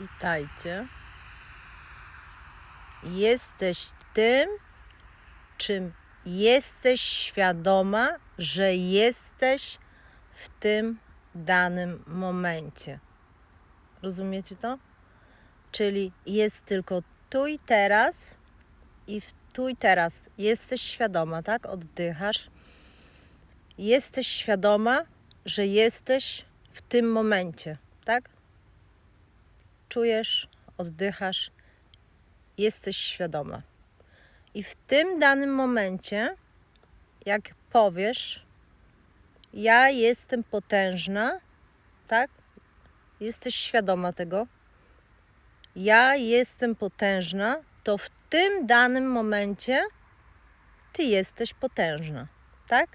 Witajcie. Jesteś tym, czym jesteś świadoma, że jesteś w tym danym momencie. Rozumiecie to? Czyli jest tylko tu i teraz i w tu i teraz jesteś świadoma, tak? Oddychasz. Jesteś świadoma, że jesteś w tym momencie, tak? Czujesz, oddychasz, jesteś świadoma. I w tym danym momencie, jak powiesz, ja jestem potężna, tak? Jesteś świadoma tego. Ja jestem potężna, to w tym danym momencie ty jesteś potężna, tak?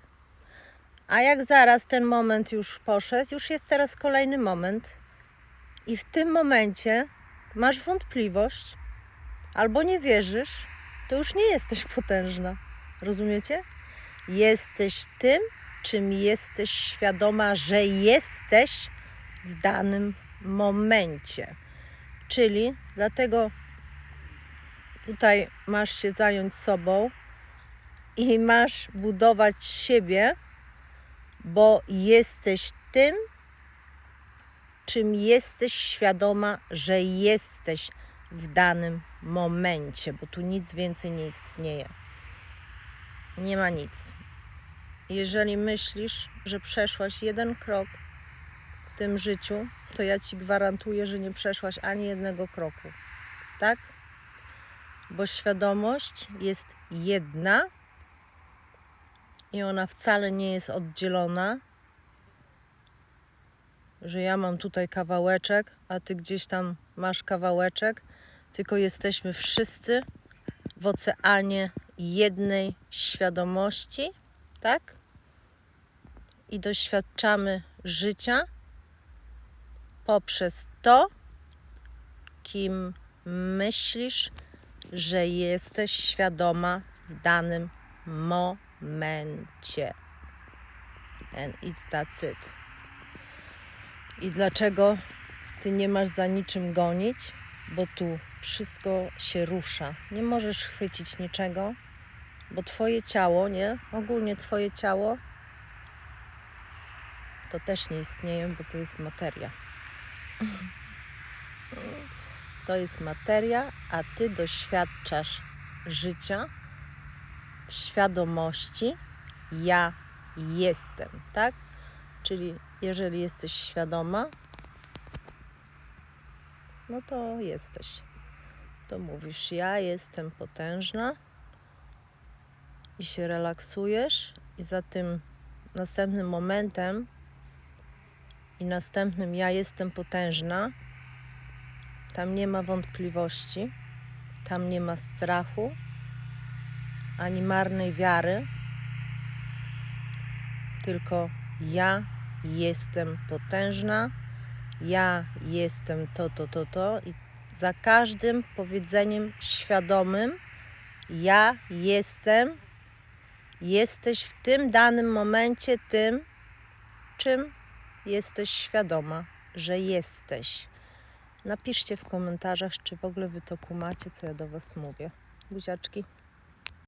A jak zaraz ten moment już poszedł, już jest teraz kolejny moment, i w tym momencie masz wątpliwość albo nie wierzysz, to już nie jesteś potężna. Rozumiecie? Jesteś tym, czym jesteś świadoma, że jesteś w danym momencie. Czyli dlatego tutaj masz się zająć sobą i masz budować siebie, bo jesteś tym, czym jesteś świadoma, że jesteś w danym momencie, bo tu nic więcej nie istnieje. Nie ma nic. Jeżeli myślisz, że przeszłaś jeden krok w tym życiu, to ja ci gwarantuję, że nie przeszłaś ani jednego kroku. Tak? Bo świadomość jest jedna i ona wcale nie jest oddzielona że ja mam tutaj kawałeczek, a ty gdzieś tam masz kawałeczek, tylko jesteśmy wszyscy w oceanie jednej świadomości, tak? I doświadczamy życia poprzez to, kim myślisz, że jesteś świadoma w danym momencie. And it's that's it. I dlaczego ty nie masz za niczym gonić? Bo tu wszystko się rusza. Nie możesz chwycić niczego, bo twoje ciało, nie? Ogólnie twoje ciało to też nie istnieje, bo to jest materia. To jest materia, a ty doświadczasz życia w świadomości ja jestem, tak? Czyli jeżeli jesteś świadoma, no to jesteś. To mówisz, ja jestem potężna i się relaksujesz, i za tym następnym momentem i następnym ja jestem potężna, tam nie ma wątpliwości, tam nie ma strachu ani marnej wiary, tylko ja jestem potężna, ja jestem to, to, to, to i za każdym powiedzeniem świadomym ja jestem, jesteś w tym danym momencie tym, czym jesteś świadoma, że jesteś. Napiszcie w komentarzach, czy w ogóle wy to kumacie, co ja do was mówię. Buziaczki.